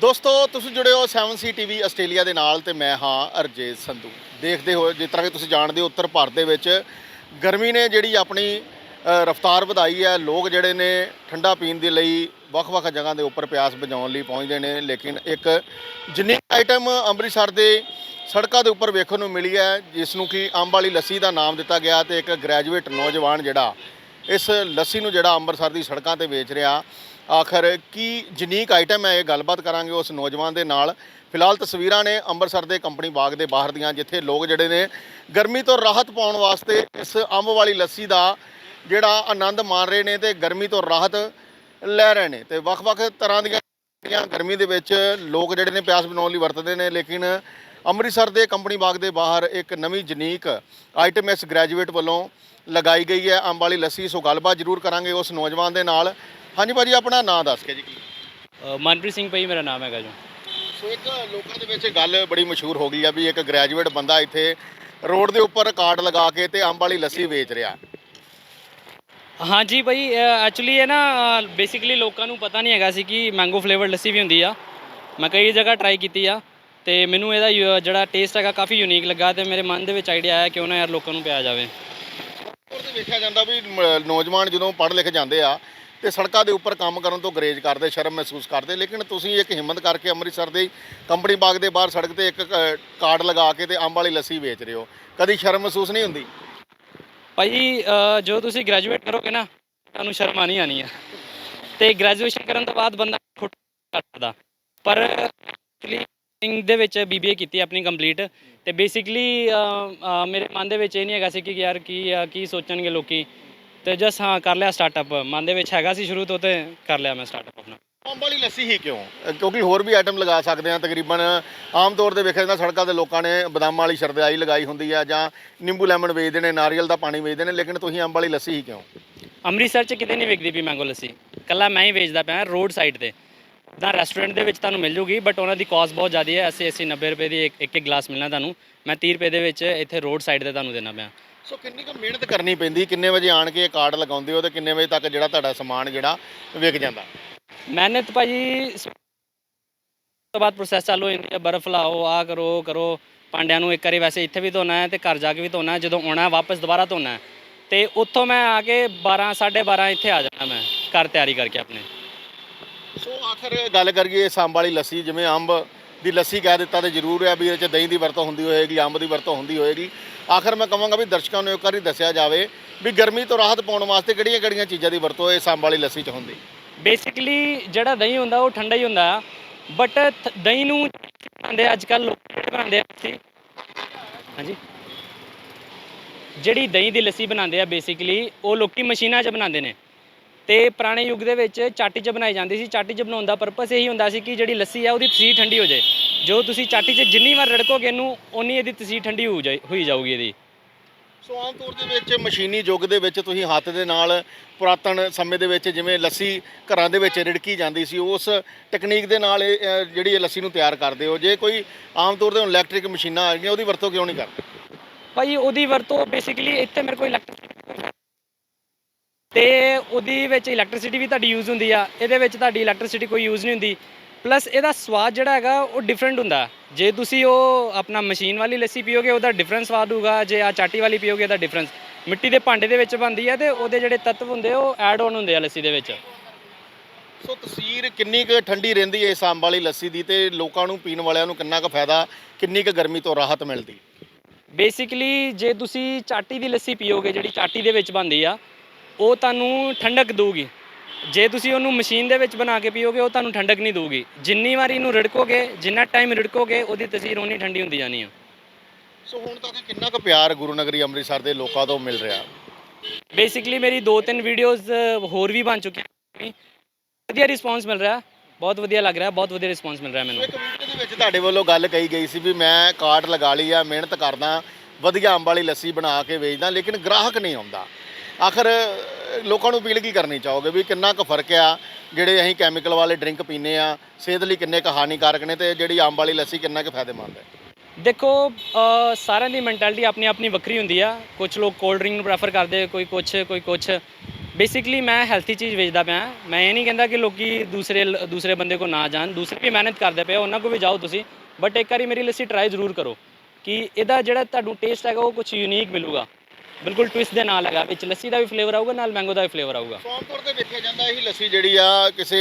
ਦੋਸਤੋ, ਤੁਸੀਂ ਜੁੜੇ ਹੋ 7C ਟੀਵੀ ਆਸਟ੍ਰੇਲੀਆ ਦੇ ਨਾਲ ਤੇ ਮੈਂ ਹਾਂ ਅਰਜੇਤ ਸੰਧੂ। ਦੇਖਦੇ ਹੋ ਜਿਸ ਤਰ੍ਹਾਂ ਕਿ ਤੁਸੀਂ ਜਾਣਦੇ ਹੋ, ਉੱਤਰ ਭਾਰਤ ਦੇ ਵਿੱਚ ਗਰਮੀ ਨੇ ਜਿਹੜੀ ਆਪਣੀ ਰਫ਼ਤਾਰ ਵਧਾਈ ਹੈ। ਲੋਕ ਜਿਹੜੇ ਨੇ ਠੰਡਾ ਪੀਣ ਦੇ ਲਈ ਵੱਖ-ਵੱਖ ਜਗ੍ਹਾ ਦੇ ਉੱਪਰ ਪਿਆਸ ਬੁਝਾਉਣ ਲਈ ਪਹੁੰਚਦੇ ਨੇ, ਲੇਕਿਨ ਇੱਕ ਜਿੰਨੀ ਆਈਟਮ ਅੰਮ੍ਰਿਤਸਰ ਦੇ ਸੜਕਾਂ ਦੇ ਉੱਪਰ ਵੇਖਣ ਨੂੰ ਮਿਲੀ ਹੈ, ਜਿਸ ਨੂੰ ਕਿ ਅੰਬ ਵਾਲੀ ਲੱਸੀ ਦਾ ਨਾਮ ਦਿੱਤਾ ਗਿਆ ਤੇ ਇੱਕ ਗ੍ਰੈਜੂਏਟ ਨੌਜਵਾਨ ਜਿਹੜਾ, ਇਸ ਲੱਸੀ ਨੂੰ ਜਿਹੜਾ ਅੰਮ੍ਰਿਤਸਰ ਦੀ ਸੜਕਾਂ ਤੇ ਵੇਚ ਰਿਹਾ। ਆਖਰ ਕੀ ਜਨੀਕ ਆਈਟਮ ਹੈ ਇਹ? ਗੱਲਬਾਤ ਕਰਾਂਗੇ ਉਸ ਨੌਜਵਾਨ ਦੇ ਨਾਲ। ਫਿਲਹਾਲ ਤਸਵੀਰਾਂ ਨੇ ਅੰਮ੍ਰਿਤਸਰ ਦੇ ਕੰਪਨੀ ਬਾਗ ਦੇ ਬਾਹਰ ਦੀਆਂ, ਜਿੱਥੇ ਲੋਕ ਜਿਹੜੇ ਨੇ ਗਰਮੀ ਤੋਂ ਰਾਹਤ ਪਾਉਣ ਵਾਸਤੇ ਇਸ ਅੰਬ ਵਾਲੀ ਲੱਸੀ ਦਾ ਜਿਹੜਾ ਆਨੰਦ ਮਾਣ ਰਹੇ ਨੇ ਤੇ ਗਰਮੀ ਤੋਂ ਰਾਹਤ ਲੈ ਰਹੇ ਨੇ। ਤੇ ਵੱਖ-ਵੱਖ ਤਰ੍ਹਾਂ ਦੀਆਂ ਜਿਹੜੀਆਂ ਗਰਮੀ ਦੇ ਵਿੱਚ ਲੋਕ ਜਿਹੜੇ ਨੇ ਪਿਆਸ ਬਣਾਉਣ ਲਈ ਵਰਤਦੇ ਨੇ, ਲੇਕਿਨ ਅੰਮ੍ਰਿਤਸਰ ਦੇ ਕੰਪਨੀ ਬਾਗ ਦੇ ਬਾਹਰ ਇੱਕ ਨਵੀਂ ਜਨੀਕ ਆਈਟਮ ਇਸ ਗ੍ਰੈਜੂਏਟ ਵੱਲੋਂ ਲਗਾਈ ਗਈ ਹੈ ਅੰਬ ਵਾਲੀ ਲੱਸੀ। ਸੋ ਗੱਲਬਾਤ ਜ਼ਰੂਰ ਕਰਾਂਗੇ ਉਸ ਨੌਜਵਾਨ ਦੇ ਨਾਲ। ਹਾਂਜੀ ਭਾਜੀ ਆਪਣਾ ਨਾਂ ਦੱਸ ਕੇ ਜੀ ਕੀ? ਅ, ਮਨਪ੍ਰੀਤ ਸਿੰਘ ਭਾਈ ਮੇਰਾ ਨਾਮ ਹੈਗਾ ਜੋ। ਸੋ ਇੱਕ ਲੋਕਾਂ ਦੇ ਵਿੱਚ ਗੱਲ ਬੜੀ ਮਸ਼ਹੂਰ ਹੋ ਗਈ ਆ ਵੀ ਇੱਕ ਗ੍ਰੈਜੂਏਟ ਬੰਦਾ ਇੱਥੇ ਰੋਡ ਦੇ ਉੱਪਰ ਕਾਰਡ ਲਗਾ ਕੇ ਤੇ ਅੰਬ ਵਾਲੀ ਲੱਸੀ ਵੇਚ ਰਿਹਾ। ਹਾਂਜੀ ਭਾਈ ਐਕਚੁਅਲੀ ਇਹ ਨਾ ਬੇਸਿਕਲੀ ਲੋਕਾਂ ਨੂੰ ਪਤਾ ਨਹੀਂ ਹੈਗਾ ਸੀ ਕਿ ਮੈਂਗੋ ਫਲੇਵਰਡ ਲੱਸੀ ਵੀ ਹੁੰਦੀ ਆ। ਮੈਂ ਕਈ ਜਗ੍ਹਾ ਟਰਾਈ ਕੀਤੀ ਆ ਤੇ ਮੈਨੂੰ ਇਹਦਾ ਯੂ- ਜਿਹੜਾ ਟੇਸਟ ਹੈਗਾ ਕਾਫੀ ਯੂਨੀਕ ਲੱਗਾ ਤੇ ਮੇਰੇ ਮਨ ਦੇ ਵਿੱਚ ਆਈਡੀਆ ਆਇਆ ਕਿਉਂ ਨਾ ਯਾਰ ਲੋਕਾਂ ਨੂੰ ਪਿਆ ਜਾਵੇ। ਤੇ ਵੇਖਿਆ ਜਾਂਦਾ ਵੀ ਮ- ਨੌਜਵਾਨ ਜਦੋਂ ਪੜ੍ਹ ਲਿਖ ਜਾਂਦੇ ਆ ਤੇ ਸੜਕਾਂ ਦੇ ਉੱਪਰ ਕੰਮ ਕਰਨ ਤੋਂ ਗਰੇਜ ਕਰਦੇ ਸ਼ਰਮ ਮਹਿਸੂਸ ਕਰਦੇ। ਲੇਕਿਨ ਤੁਸੀਂ ਇੱਕ ਹਿੰਮਤ ਕਰਕੇ ਅੰਮ੍ਰਿਤਸਰ ਦੇ ਕੰਪਨੀ ਬਾਗ ਦੇ ਬਾਹਰ ਸੜਕ ਤੇ ਇੱਕ ਕਾਰਡ ਲਗਾ ਕੇ ਤੇ ਅੰਬ ਵਾਲੀ ਲੱਸੀ ਵੇਚ ਰਹੇ ਹੋ। ਕਦੀ ਸ਼ਰਮ ਮਹਿਸੂਸ ਨਹੀਂ ਹੁੰਦੀ? ਭਾਈ ਜੋ ਤੁਸੀਂ ਗ੍ਰੈਜੂਏਟ ਕਰੋਗੇ ਨਾ ਤੁਹਾਨੂੰ ਸ਼ਰਮ ਆਣੀ ਆਣੀ ਆ। ਤੇ ਗ੍ਰੈਜੂਏਸ਼ਨ ਕਰਨ ਤੋਂ ਬਾਅਦ ਬੰਦਾ ਖੁਦ ਕਰਦਾ। ਪਰ ਐਕਚੁਅਲੀ ਦੇ ਵਿੱਚ ਬੀਬੀਏ ਕੀਤੀ ਆਪਣੀ ਕੰਪਲੀਟ ਤੇ ਬੇਸਿਕਲੀ ਮੇਰੇ ਮਨ ਦੇ ਵਿੱਚ ਇਹ ਨਹੀਂ ਹੈਗਾ ਸੀ ਕਿ ਯਾਰ ਕੀ ਆ, ਕੀ ਸੋਚਣਗੇ ਲੋਕੀ। ਤੇ ਜਸ ਹਾਂ ਕਰ ਲਿਆ ਸਟਾਰਟਅਪ ਮਨ ਦੇ ਵਿੱਚ ਹੈਗਾ ਸੀ ਸ਼ੁਰੂ ਤੋਂ ਤੇ ਕਰ ਲਿਆ ਮੈਂ ਸਟਾਰਟਅਪ ਆਪਣਾ। ਅੰਬ ਵਾਲੀ ਲੱਸੀ ਹੀ ਕਿਉਂ? ਅ, ਕਿਉਂਕਿ ਹੋਰ ਵੀ ਆਈਟਮ ਲਗਾ ਸਕਦੇ ਆ ਤਕਰੀਬਨ ਆਮ ਤੌਰ ਤੇ ਵੇਖਿਆ ਜਾਂਦਾ ਸੜਕਾਂ ਤੇ ਲੋਕਾਂ ਨੇ ਬਦਾਮਾਂ ਵਾਲੀ ਸ਼ਰਦਾਈ ਲਗਾਈ ਹੁੰਦੀ ਆ ਜਾਂ ਨਿੰਬੂ ਲੈਮਨ ਵੇਚਦੇ ਨੇ ਨਾਰੀਅਲ ਦਾ ਪਾਣੀ ਵੇਚਦੇ ਨੇ ਲੇਕਿਨ ਤੁਸੀਂ ਅੰਬ ਵਾਲੀ ਲੱਸੀ ਹੀ ਕਿਉਂ? ਅੰਮ੍ਰਿਤਸਰ 'ਚ ਕਿਤੇ ਨਹੀਂ ਵਿਕਦੀ ਪਈ ਮੈਂਗੋ ਲੱਸੀ। ਕੱਲਾ ਮੈਂ ਹੀ ਵੇਚਦਾ ਪਿਆ ਰੋਡ ਸਾਈਡ ਤੇ। ਤਾਂ ਰੈਸਟੋਰੈਂਟ ਦੇ ਵਿੱਚ ਤੁਹਾਨੂੰ ਮਿਲ ਜੂਗੀ ਬਟ ਉਹਨਾਂ ਦੀ ਕਾਸਟ ਬਹੁਤ ਜ਼ਿਆਦਾ ਹੈ। 80 80 90 ਰੁਪਏ ਦੀ ਇੱਕ ਇੱਕ ਗਲਾਸ ਮਿਲਣਾ ਤੁਹਾਨੂੰ। ਮੈਂ 30 ਰੁਪਏ ਦੇ ਵਿੱਚ ਇੱਥੇ ਰੋਡ ਸਾਈਡ ਤੇ ਤੁਹਾਨੂੰ ਦੇਣਾ ਪਿਆ। ਸੋ ਕਿੰਨੀ ਕੁ ਮਿਹਨਤ ਕਰਨੀ ਪੈਂਦੀ? ਕਿੰਨੇ ਵਜੇ ਆਣ ਕੇ ਕਾਰਡ ਲਗਾਉਂਦੇ ਹੋ ਤੇ ਕਿੰਨੇ ਵਜੇ ਤੱਕ ਜਿਹੜਾ ਤੁਹਾਡਾ ਸਮਾਨ ਜਿਹੜਾ ਵਿਕ ਜਾਂਦਾ? ਮਿਹਨਤ ਭਾਜੀ ਤੋਂ ਬਾਅਦ ਪ੍ਰੋਸੈਸ ਚਾਲੂ ਹੋ ਜਾਂਦੀ ਹੈ। ਬਰਫ਼ ਲਾਓ ਆ ਕਰੋ ਕਰੋ। ਭਾਂਡਿਆਂ ਨੂੰ ਇੱਕ ਵਾਰੀ ਵੈਸੇ ਇੱਥੇ ਵੀ ਧੋਣਾ ਹੈ ਤੇ ਘਰ ਜਾ ਕੇ ਵੀ ਧੋਣਾ ਹੈ। ਜਦੋਂ ਆਉਣਾ ਵਾਪਸ ਦੁਬਾਰਾ ਧੋਣਾ ਹੈ। ਤੇ ਉੱਥੋਂ ਮੈਂ ਆ ਕੇ 12 12:30 ਇੱਥੇ ਆ ਜਾਣਾ ਮੈਂ ਘਰ ਤਿਆਰੀ ਕਰਕੇ ਆਪਣੇ। ਆਖਰ ਗੱਲ ਕਰੀਏ ਇਸ ਅੰਬ ਵਾਲੀ ਲੱਸੀ, ਜਿਵੇਂ ਅੰਬ ਦੀ ਲੱਸੀ ਕਹਿ ਦਿੱਤਾ ਤੇ ਜ਼ਰੂਰ ਹੈ ਵੀ ਇਹਦੇ ਚ ਦਹੀਂ ਦੀ ਵਰਤੋਂ ਹੁੰਦੀ ਹੋਏਗੀ, ਅੰਬ ਦੀ ਵਰਤੋਂ ਹੁੰਦੀ ਹੋਏਗੀ। ਆਖਰ ਮੈਂ ਕਹਾਂਗਾ ਵੀ ਦਰਸ਼ਕਾਂ ਨੂੰ ਇੱਕ ਵਾਰੀ ਦੱਸਿਆ ਜਾਵੇ ਵੀ ਗਰਮੀ ਤੋਂ ਰਾਹਤ ਪਾਉਣ ਵਾਸਤੇ ਕਿਹੜੀਆਂ-ਕਿਹੜੀਆਂ ਚੀਜ਼ਾਂ ਦੀ ਵਰਤੋਂ ਇਸ ਅੰਬ ਵਾਲੀ ਲੱਸੀ ਚ ਹੁੰਦੀ। ਬੇਸਿਕਲੀ ਜਿਹੜਾ ਦਹੀਂ ਹੁੰਦਾ ਉਹ ਠੰਡਾ ਹੀ ਹੁੰਦਾ ਬਟ ਦਹੀਂ ਨੂੰ ਬਣਾਉਂਦੇ ਅੱਜ ਕੱਲ ਲੋਕ ਬਣਾਉਂਦੇ ਆ ਹਾਂਜੀ। ਜਿਹੜੀ ਦਹੀਂ ਦੀ ਲੱਸੀ ਬਣਾਉਂਦੇ ਆ ਬੇਸਿਕਲੀ ਉਹ ਲੋਕੀ ਮਸ਼ੀਨਾਂ 'ਚ ਬਣਾਉਂਦੇ ਨੇ। ਤੇ ਪੁਰਾਣੇ ਯੁੱਗ ਦੇ ਵਿੱਚ ਚਾਟੀ 'ਚ ਬਣਾਈ ਜਾਂਦੀ ਸੀ। ਚਾਟੀ 'ਚ ਬਣਾਉਣ ਦਾ ਪਰਪਸ ਇਹੀ ਹੁੰਦਾ ਸੀ ਕਿ ਜਿਹੜੀ ਲੱਸੀ ਆ ਉਹਦੀ ਤਸੀਰ ਠੰਡੀ ਹੋ ਜਾਏ। ਜੋ ਤੁਸੀਂ ਚਾਟੀ 'ਚ ਜਿੰਨੀ ਵਾਰ ਰੜਕੋਗੇ ਇਹਨੂੰ ਉਨੀ ਇਹਦੀ ਤਸੀਰ ਠੰਡੀ ਹੋ ਜਾਏ ਹੋਈ ਜਾਊਗੀ ਇਹਦੀ। ਸੋ ਆਮ ਤੌਰ ਦੇ ਵਿੱਚ ਮਸ਼ੀਨੀ ਯੁੱਗ ਦੇ ਵਿੱਚ ਤੁਸੀਂ ਹੱਥ ਦੇ ਨਾਲ ਪੁਰਾਤਨ ਸਮੇਂ ਦੇ ਵਿੱਚ ਜਿਵੇਂ ਲੱਸੀ ਘਰਾਂ ਦੇ ਵਿੱਚ ਰਿੜਕੀ ਜਾਂਦੀ ਸੀ ਉਸ ਟੈਕਨੀਕ ਦੇ ਨਾਲ ਇਹ, ਅ, ਜਿਹੜੀ ਇਹ ਲੱਸੀ ਨੂੰ ਤਿਆਰ ਕਰਦੇ ਹੋ। ਜੇ ਕੋਈ ਆਮ ਤੌਰ ਤੇ ਇਲੈਕਟ੍ਰਿਕ ਮਸ਼ੀਨਾਂ ਆ ਗਈਆਂ ਉਹਦੀ ਵਰਤੋਂ ਕਿਉਂ ਨਹੀਂ ਕਰਦੇ? ਭਾਈ ਉਹਦੀ ਵਰਤੋਂ ਬੇਸਿਕਲੀ ਇੱਥੇ ਮੇਰੇ ਕੋਲ ਇਲੈਕਟ੍ਰਿਸਿਟੀ ਤੇ ਉਹਦੀ ਵਿੱਚ ਇਲੈਕਟ੍ਰਿਸਿਟੀ ਵੀ ਤੁਹਾਡੀ ਯੂਜ਼ ਹੁੰਦੀ ਆ ਇਹਦੇ ਵਿੱਚ ਤੁਹਾਡੀ ਇਲੈਕਟ੍ਰਿਸਿਟੀ ਕੋਈ ਯੂਜ਼ ਨਹੀਂ ਹੁੰਦੀ। ਪਲੱਸ ਇਹਦਾ ਸਵਾਦ ਜਿਹੜਾ ਹੈਗਾ ਉਹ ਡਿਫਰੈਂਟ ਹੁੰਦਾ। ਜੇ ਤੁਸੀਂ ਉਹ ਆਪਣਾ ਮਸ਼ੀਨ ਵਾਲੀ ਲੱਸੀ ਪੀਓਗੇ ਉਹਦਾ ਡਿਫਰੈਂਟ ਸਵਾਦ ਹੋਊਗਾ। ਜੇ ਆ ਚਾਟੀ ਵਾਲੀ ਪੀਓਗੇ ਉਹਦਾ ਡਿਫਰੈਂਸ ਮਿੱਟੀ ਦੇ ਭਾਂਡੇ ਦੇ ਵਿੱਚ ਬਣਦੀ ਹੈ ਤੇ ਉਹਦੇ ਜਿਹੜੇ ਤੱਤਵ ਹੁੰਦੇ ਉਹ ਐਡ ਆਨ ਹੁੰਦੇ ਆ ਲੱਸੀ ਦੇ ਵਿੱਚ। ਸੋ ਤਸਵੀਰ ਕਿੰਨੀ ਕੁ ਠੰਡੀ ਰਹਿੰਦੀ ਹੈ ਇਸ ਅੰਬ ਵਾਲੀ ਲੱਸੀ ਦੀ ਤੇ ਲੋਕਾਂ ਨੂੰ ਪੀਣ ਵਾਲਿਆਂ ਨੂੰ ਕਿੰਨਾ ਕੁ ਫਾਇਦਾ ਕਿੰਨੀ ਕੁ ਗਰਮੀ ਤੋਂ ਰਾਹਤ ਮਿਲਦੀ? ਬੇਸਿਕਲੀ ਜੇ ਤੁਸੀਂ ਚਾਟੀ ਦੀ ਲੱਸੀ ਪੀਓਗੇ ਜਿਹੜੀ ਚਾਟੀ ਦੇ ਵਿੱਚ ਬਣਦੀ ਆ ਉਹ ਤੁਹਾਨੂੰ ਠੰਡਕ ਦਊਗੀ। ਜੇ ਤੁਸੀਂ ਉਹਨੂੰ ਮਸ਼ੀਨ ਦੇ ਵਿੱਚ ਬਣਾ ਕੇ ਪੀਓਗੇ ਉਹ ਤੁਹਾਨੂੰ ਠੰਡਕ ਨਹੀਂ ਦਊਗੀ। ਜਿੰਨੀ ਵਾਰੀ ਇਹਨੂੰ ਰਿੜਕੋਗੇ ਜਿੰਨਾ ਟਾਈਮ ਰਿੜਕੋਗੇ ਉਹਦੀ ਤਸੀਰ ਉਨੀ ਠੰਡੀ ਹੁੰਦੀ ਜਾਣੀ ਆ। ਸੋ ਹੁਣ ਤੱਕ ਕਿੰਨਾ ਕੁ ਪਿਆਰ ਗੁਰੂ ਨਗਰੀ ਅੰਮ੍ਰਿਤਸਰ ਦੇ ਲੋਕਾਂ ਤੋਂ ਮਿਲ ਰਿਹਾ? ਬੇਸਿਕਲੀ ਮੇਰੀ ਦੋ ਤਿੰਨ ਵੀਡੀਓਜ਼ ਹੋਰ ਵੀ ਬਣ ਚੁੱਕੀਆਂ ਵਧੀਆ ਰਿਸਪੌਂਸ ਮਿਲ ਰਿਹਾ। ਬਹੁਤ ਵਧੀਆ ਲੱਗ ਰਿਹਾ ਬਹੁਤ ਵਧੀਆ ਰਿਸਪੌਂਸ ਮਿਲ ਰਿਹਾ ਮੈਨੂੰ। ਇੱਕ ਵੀਡੀਓ ਦੇ ਵਿੱਚ ਤੁਹਾਡੇ ਵੱਲੋਂ ਗੱਲ ਕਹੀ ਗਈ ਸੀ ਵੀ ਮੈਂ ਕਾਰਡ ਲਗਾ ਲਈ ਆ ਮਿਹਨਤ ਕਰਦਾ ਵਧੀਆ ਅੰਬ ਵਾਲੀ ਲੱਸੀ ਬਣਾ ਕੇ ਵੇਚਦਾ ਲੇਕਿਨ ਗ੍ਰਾਹਕ ਨਹੀਂ ਆਉਂਦਾ। ਆਖਰ ਲੋਕਾਂ ਨੂੰ ਅਪੀਲ ਕੀ ਕਰਨੀ ਚਾਹੋਗੇ ਵੀ ਕਿੰਨਾ ਕੁ ਫ਼ਰਕ ਆ ਜਿਹੜੇ ਅਸੀਂ ਕੈਮੀਕਲ ਵਾਲੇ ਡਰਿੰਕ ਪੀਨੇ ਆ ਸਿਹਤ ਲਈ ਕਿੰਨੇ ਕੁ ਹਾਨੀਕਾਰਕ ਨੇ ਤੇ ਜਿਹੜੀ ਆਮ ਵਾਲੀ ਲੱਸੀ ਕਿੰਨਾ ਕੁ ਫਾਇਦੇਮੰਦ ਹੈ? ਦੇਖੋ ਸਾਰਿਆਂ ਦੀ ਮੈਂਟੈਲਿਟੀ ਆਪਣੀ ਆਪਣੀ ਵੱਖਰੀ ਹੁੰਦੀ ਆ। ਕੁਝ ਲੋਕ ਕੋਲਡ ਡਰਿੰਕ ਨੂੰ ਪ੍ਰੈਫਰ ਕਰਦੇ ਕੋਈ ਕੁਛ ਕੋਈ ਕੁਛ। ਬੇਸਿਕਲੀ ਮੈਂ ਹੈਲਥੀ ਚੀਜ਼ ਵੇਚਦਾ ਪਿਆ। ਮੈਂ ਇਹ ਨਹੀਂ ਕਹਿੰਦਾ ਕਿ ਲੋਕੀ ਦੂਸਰੇ ਦੂਸਰੇ ਬੰਦੇ ਕੋ ਨਾ ਜਾਣ। ਦੂਸਰੇ ਵੀ ਮਿਹਨਤ ਕਰਦੇ ਪਏ ਆ, ਉਹਨਾਂ ਕੋ ਵੀ ਜਾਓ ਤੁਸੀਂ। ਬਟ ਇੱਕ ਵਾਰੀ ਮੇਰੀ ਲੱਸੀ ਟਰਾਈ ਜ਼ਰੂਰ ਕਰੋ ਕਿ ਇਹਦਾ ਜਿਹੜਾ ਤੁਹਾਨੂੰ ਟੇਸਟ ਹੈਗਾ ਉਹ ਕੁਝ ਯੂਨੀਕ ਮਿਲੂਗਾ। ਬਿਲਕੁਲ ਟਵਿਸਟ ਦੇ ਨਾਲ ਹੈਗਾ ਵਿੱਚ ਲੱਸੀ ਦਾ ਵੀ ਫਲੇਵਰ ਆਊਗਾ ਨਾਲ ਮੈਂਗੋ ਦਾ ਵੀ ਫਲੇਵਰ ਆਊਗਾ। ਆਮ ਤੌਰ ਤੇ ਵੇਖਿਆ ਜਾਂਦਾ ਇਹ ਲੱਸੀ ਜਿਹੜੀ ਆ ਕਿਸੇ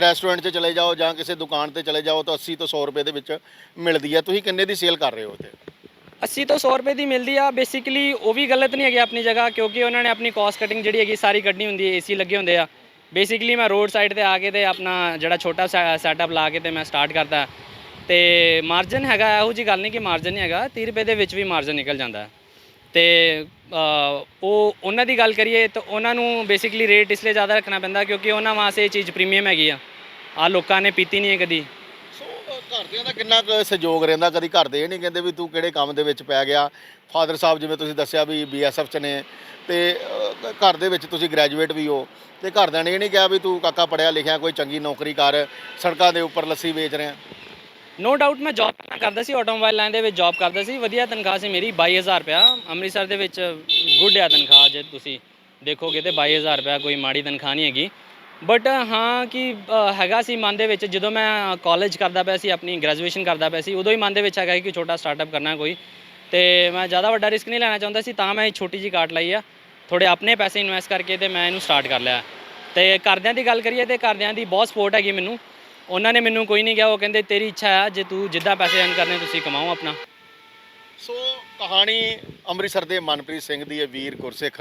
ਰੈਸਟੋਰੈਂਟ 'ਚ ਚਲੇ ਜਾਓ ਜਾਂ ਕਿਸੇ ਦੁਕਾਨ ਤੇ ਚਲੇ ਜਾਓ ਤਾਂ 80 ਤੋਂ 100 ਰੁਪਏ ਦੇ ਵਿੱਚ ਮਿਲਦੀ ਆ। ਤੁਸੀਂ ਕਿੰਨੇ ਦੀ ਸੇਲ ਕਰ ਰਹੇ ਹੋ ਇੱਥੇ? 80 ਤੋਂ 100 ਰੁਪਏ ਦੀ ਮਿਲਦੀ ਆ। ਬੇਸਿਕਲੀ ਉਹ ਵੀ ਗਲਤ ਨਹੀਂ ਹੈਗੀ ਆਪਣੀ ਜਗ੍ਹਾ ਕਿਉਂਕਿ ਉਹਨਾਂ ਨੇ ਆਪਣੀ ਕਾਸਟ ਕਟਿੰਗ ਜਿਹੜੀ ਹੈਗੀ ਸਾਰੀ ਕੱਢਣੀ ਹੁੰਦੀ ਹੈ ਏਸੀ ਲੱਗੇ ਹੁੰਦੇ ਆ। ਬੇਸਿਕਲੀ ਮੈਂ ਰੋਡ ਸਾਈਡ ਤੇ ਆ ਕੇ ਤੇ ਆਪਣਾ ਜਿਹੜਾ ਛੋਟਾ ਸੈਟਅਪ ਲਾ ਕੇ ਤੇ ਮੈਂ ਸਟਾਰਟ ਕਰਦਾ ਤੇ ਮਾਰਜਨ ਹੈਗਾ ਇਹੋ ਜੀ ਗੱਲ ਨਹੀਂ ਕਿ ਮਾਰਜਨ ਨਹੀਂ ਹੈਗਾ 30 ਰੁਪਏ ਦੇ ਵਿੱਚ ਵੀ ਮਾਰਜਨ ਨਿਕਲ ਜਾਂਦਾ। ਹੈ। ਤੇ ਉਹ ਉਹਨਾਂ ਦੀ ਗੱਲ ਕਰੀਏ ਤਾਂ ਉਹਨਾਂ ਨੂੰ ਬੇਸਿਕਲੀ ਰੇਟ ਇਸ ਲਈ ਜ਼ਿਆਦਾ ਰੱਖਣਾ ਪੈਂਦਾ ਕਿਉਂਕਿ ਉਹਨਾਂ ਵਾਸਤੇ ਇਹ ਚੀਜ਼ ਪ੍ਰੀਮੀਅਮ ਹੈਗੀ ਆ। ਆ ਲੋਕਾਂ ਨੇ ਪੀਤੀ ਨਹੀਂ ਹੈ ਕਦੀ। ਸੋ ਘਰਦਿਆਂ ਦਾ ਕਿੰਨਾ ਕੁ ਸਹਿਯੋਗ ਰਹਿੰਦਾ? ਕਦੀ ਘਰ ਦੇ ਇਹ ਨਹੀਂ ਕਹਿੰਦੇ ਵੀ ਤੂੰ ਕਿਹੜੇ ਕੰਮ ਦੇ ਵਿੱਚ ਪੈ ਗਿਆ? ਫਾਦਰ ਸਾਹਿਬ ਜਿਵੇਂ ਤੁਸੀਂ ਦੱਸਿਆ ਵੀ ਬੀਐਸਐਫ ਚ ਨੇ, ਤੇ ਘਰ ਦੇ ਵਿੱਚ ਤੁਸੀਂ ਗ੍ਰੈਜੂਏਟ ਵੀ ਹੋ, ਤੇ ਘਰਦਿਆਂ ਨੇ ਇਹ ਨਹੀਂ ਕਿਹਾ ਵੀ ਤੂੰ ਕਾਕਾ ਪੜਿਆ ਲਿਖਿਆ ਕੋਈ ਚੰਗੀ ਨੌਕਰੀ ਕਰ, ਸੜਕਾਂ ਦੇ ਉੱਪਰ ਲੱਸੀ ਵੇਚ ਰਿਹਾ। ਨੋ ਡਾਊਟ ਮੈਂ ਜੌਬ ਕਰਦਾ ਸੀ ਆਟੋਮੋਬਾਈਲ ਲਾਈਨ ਦੇ ਵਿੱਚ ਜੌਬ ਕਰਦਾ ਸੀ। ਵਧੀਆ ਤਨਖਾਹ ਸੀ ਮੇਰੀ 22000 ਰੁਪਇਆ। ਅੰਮ੍ਰਿਤਸਰ ਦੇ ਵਿੱਚ ਗੁੱਡ ਆ ਤਨਖਾਹ ਜੇ ਤੁਸੀਂ ਦੇਖੋਗੇ ਤੇ 22000 ਰੁਪਇਆ ਕੋਈ ਮਾੜੀ ਤਨਖਾਹ ਨਹੀਂ ਹੈਗੀ। ਬਟ ਹਾਂ ਕਿ ਹੈਗਾ ਸੀ ਮਨ ਦੇ ਵਿੱਚ, ਜਦੋਂ ਮੈਂ ਕਾਲਜ ਕਰਦਾ ਪਿਆ ਸੀ, ਆਪਣੀ ਗ੍ਰੈਜੂਏਸ਼ਨ ਕਰਦਾ ਪਿਆ ਸੀ, ਉਦੋਂ ਹੀ ਮਨ ਦੇ ਵਿੱਚ ਹੈਗਾ ਕਿ ਛੋਟਾ ਸਟਾਰਟਅਪ ਕਰਨਾ ਕੋਈ। ਤੇ ਮੈਂ ਜ਼ਿਆਦਾ ਵੱਡਾ ਰਿਸਕ ਨਹੀਂ ਲੈਣਾ ਚਾਹੁੰਦਾ ਸੀ, ਤਾਂ ਮੈਂ ਇਹ ਛੋਟੀ ਜੀ ਕਾਟ ਲਈ ਆ। ਥੋੜੇ ਆਪਣੇ ਪੈਸੇ ਇਨਵੈਸਟ ਕਰਕੇ ਤੇ ਮੈਂ ਇਹਨੂੰ ਸਟਾਰਟ ਕਰ ਲਿਆ। ਤੇ ਘਰਦਿਆਂ ਦੀ ਗੱਲ ਕਰੀਏ ਤੇ ਘਰਦਿਆਂ ਦੀ ਬਹੁਤ ਸਪੋਰਟ ਹੈਗੀ ਮੈਨੂੰ। ਉਹਨਾਂ ਨੇ ਮੈਨੂੰ ਕੋਈ ਨਹੀਂ ਕਿਹਾ, ਉਹ ਕਹਿੰਦੇ ਤੇਰੀ ਇੱਛਾ ਆ, ਜੇ ਤੂੰ ਜਿੱਦਾਂ ਪੈਸੇ ਅਰਨ ਕਰਨੇ, ਤੁਸੀਂ ਕਮਾਓ ਆਪਣਾ। ਸੋ ਕਹਾਣੀ ਅੰਮ੍ਰਿਤਸਰ ਦੇ ਮਨਪ੍ਰੀਤ ਸਿੰਘ ਦੀ ਹੈ, ਵੀਰ ਗੁਰਸਿੱਖ।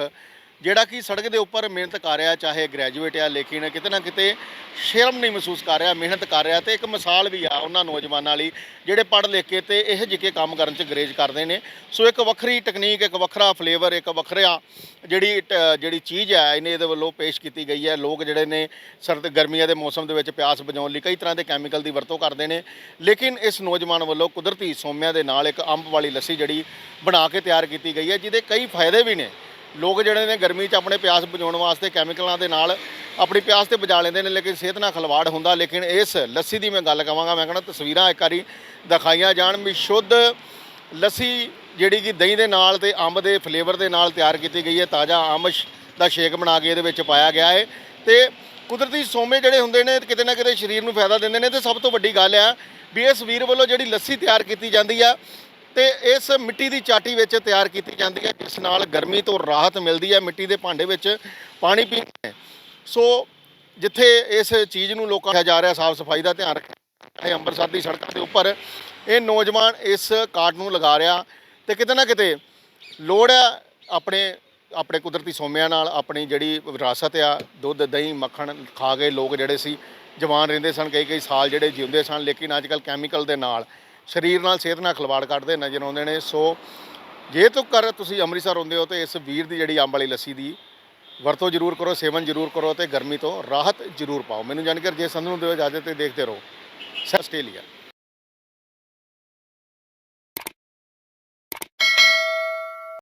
ਜਿਹੜਾ ਕਿ ਸੜਕ ਦੇ ਉੱਪਰ ਮਿਹਨਤ ਕਰ ਰਿਹਾ, ਚਾਹੇ ਗ੍ਰੈਜੂਏਟ ਆ, ਲੇਕਿਨ ਕਿਤੇ ਨਾ ਕਿਤੇ ਸ਼ਰਮ ਨਹੀਂ ਮਹਿਸੂਸ ਕਰ ਰਿਹਾ, ਮਿਹਨਤ ਕਰ ਰਿਹਾ ਤੇ ਇੱਕ ਮਿਸਾਲ ਵੀ ਆ ਉਹਨਾਂ ਨੌਜਵਾਨਾਂ ਲਈ, ਜਿਹੜੇ ਪੜ੍ਹ ਲਿਖ ਕੇ ਤੇ ਇਹ ਜਿਹੇ ਕੰਮ ਕਰਨ 'ਚ ਗਰੇਜ ਕਰਦੇ ਨੇ। ਸੋ ਇੱਕ ਵੱਖਰੀ ਟੈਕਨੀਕ ਇੱਕ ਵੱਖਰਾ ਫਲੇਵਰ ਇੱਕ ਵੱਖਰਾ ਜਿਹੜੀ ਟ- ਜਿਹੜੀ ਚੀਜ਼ ਹੈ ਇਹਨੇ ਇਹਦੇ ਵੱਲੋਂ ਪੇਸ਼ ਕੀਤੀ ਗਈ ਹੈ। ਲੋਕ ਜਿਹੜੇ ਨੇ ਸਰਦ ਗਰਮੀਆਂ ਦੇ ਮੌਸਮ ਦੇ ਵਿੱਚ ਪਿਆਸ ਬੁਝਾਉਣ ਲਈ ਕਈ ਤਰ੍ਹਾਂ ਦੇ ਕੈਮੀਕਲ ਦੀ ਵਰਤੋਂ ਕਰਦੇ ਨੇ। ਲੇਕਿਨ ਇਸ ਨੌਜਵਾਨ ਵੱਲੋਂ ਕੁਦਰਤੀ ਸੋਮਿਆਂ ਦੇ ਨਾਲ ਇੱਕ ਅੰਬ ਵਾਲੀ ਲੱਸੀ ਜਿਹੜੀ ਬਣਾ ਕੇ ਤਿਆਰ ਕੀਤੀ ਗਈ ਹੈ, ਜਿਹਦੇ ਕਈ ਫਾਇਦੇ ਵੀ ਨੇ। ਲੋਕ ਜਿਹੜੇ ਨੇ ਗਰਮੀ 'ਚ ਆਪਣੇ ਪਿਆਸ ਬੁਝਾਉਣ ਵਾਸਤੇ ਕੈਮੀਕਲਾਂ ਦੇ ਨਾਲ ਆਪਣੀ ਪਿਆਸ ਤੇ ਬੁਝਾ ਲੈਂਦੇ ਨੇ, ਲੇਕਿਨ ਸਿਹਤ ਨਾਲ ਖਲਵਾੜ ਹੁੰਦਾ। ਲੇਕਿਨ ਇਸ ਲੱਸੀ ਦੀ ਮੈਂ ਗੱਲ ਕਵਾਂਗਾ, ਮੈਂ ਕਹਿੰਦਾ ਤਸਵੀਰਾਂ ਇੱਕ ਵਾਰੀ ਦਿਖਾਈਆਂ ਜਾਣ। ਵੀ ਸ਼ੁੱਧ ਲੱਸੀ ਜਿਹੜੀ ਕਿ ਦਹੀਂ ਦੇ ਨਾਲ ਤੇ ਅੰਬ ਦੇ ਫਲੇਵਰ ਦੇ ਨਾਲ ਤਿਆਰ ਕੀਤੀ ਗਈ ਹੈ, ਤਾਜ਼ਾ ਅੰਬ ਸ਼- ਦਾ ਸ਼ੇਕ ਬਣਾ ਕੇ ਇਹਦੇ ਵਿੱਚ ਪਾਇਆ ਗਿਆ ਹੈ। ਤੇ ਕੁਦਰਤੀ ਸੋਮੇ ਜਿਹੜੇ ਹੁੰਦੇ ਨੇ, ਕਿਤੇ ਨਾ ਕਿਤੇ ਸਰੀਰ ਨੂੰ ਫਾਇਦਾ ਦਿੰਦੇ ਨੇ। ਤੇ ਸਭ ਤੋਂ ਵੱਡੀ ਗੱਲ ਆ ਵੀ ਇਸ ਵੀਰ ਵੱਲੋਂ ਜਿਹੜੀ ਲੱਸੀ ਤਿਆਰ ਕੀਤੀ ਜਾਂਦੀ ਆ ਤੇ ਇਸ ਮਿੱਟੀ ਦੀ ਚਾਟੀ ਵਿੱਚ ਤਿਆਰ ਕੀਤੀ ਜਾਂਦੀ ਹੈ, ਜਿਸ ਨਾਲ ਗਰਮੀ ਤੋਂ ਰਾਹਤ ਮਿਲਦੀ ਹੈ, ਮਿੱਟੀ ਦੇ ਭਾਂਡੇ ਵਿੱਚ ਪਾਣੀ ਪੀਂਦੇ ਸੋ ਜਿੱਥੇ ਇਸ ਚੀਜ਼ ਨੂੰ ਲੋਕਾਂ ਕਿਹਾ ਜਾ ਰਿਹਾ, ਸਾਫ਼ ਸਫ਼ਾਈ ਦਾ ਧਿਆਨ ਰੱਖਿਆ ਇਹ ਅੰਮ੍ਰਿਤਸਰ ਦੀ ਸੜਕਾਂ ਦੇ ਉੱਪਰ, ਇਹ ਨੌਜਵਾਨ ਇਸ ਕਾਰਡ ਨੂੰ ਲਗਾ ਰਿਹਾ ਤੇ ਕਿਤੇ ਨਾ ਕਿਤੇ ਲੋੜ ਹੈ ਆਪਣੇ ਆਪਣੇ ਕੁਦਰਤੀ ਸੋਮਿਆਂ ਨਾਲ, ਆਪਣੀ ਜਿਹੜੀ ਵਿਰਾਸਤ ਆ, ਦੁੱਧ, ਦਹੀਂ, ਮੱਖਣ ਖਾ ਕੇ ਲੋਕ ਜਿਹੜੇ ਸੀ ਜਵਾਨ ਰਹਿੰਦੇ ਸਨ ਕਈ ਕਈ ਸਾਲ ਜਿਹੜੇ ਜਿਉਂਦੇ ਸਨ, ਲੇਕਿਨ ਅੱਜ ਕੱਲ ਕੈਮੀਕਲ ਦੇ ਨਾਲ ਸਰੀਰ ਨਾਲ, ਸਿਹਤ ਨਾਲ ਖਿਲਵਾੜ ਕੱਢਦੇ ਨਜ਼ਰ ਆਉਂਦੇ ਨੇ। ਸੋ ਜੇ ਤੂੰ ਕਰ, ਤੁਸੀਂ ਅੰਮ੍ਰਿਤਸਰ ਆਉਂਦੇ ਹੋ ਤੇ ਇਸ ਵੀਰ ਦੀ ਜਿਹੜੀ ਅੰਬ ਵਾਲੀ ਲੱਸੀ ਦੀ ਵਰਤੋਂ ਜ਼ਰੂਰ ਕਰੋ, ਸੇਵਨ ਜ਼ਰੂਰ ਕਰੋ ਤੇ ਗਰਮੀ ਤੋਂ ਰਾਹਤ ਜ਼ਰੂਰ ਪਾਓ। ਮੈਨੂੰ ਜਾਣਕਾਰੀ ਜੇ ਸੰਧੂ ਨੂੰ ਦਿਓ ਇਜਾਜ਼ਤ ਤੇ ਦੇਖਦੇ ਰਹੋ। ਆਸਟ੍ਰੇਲੀਆ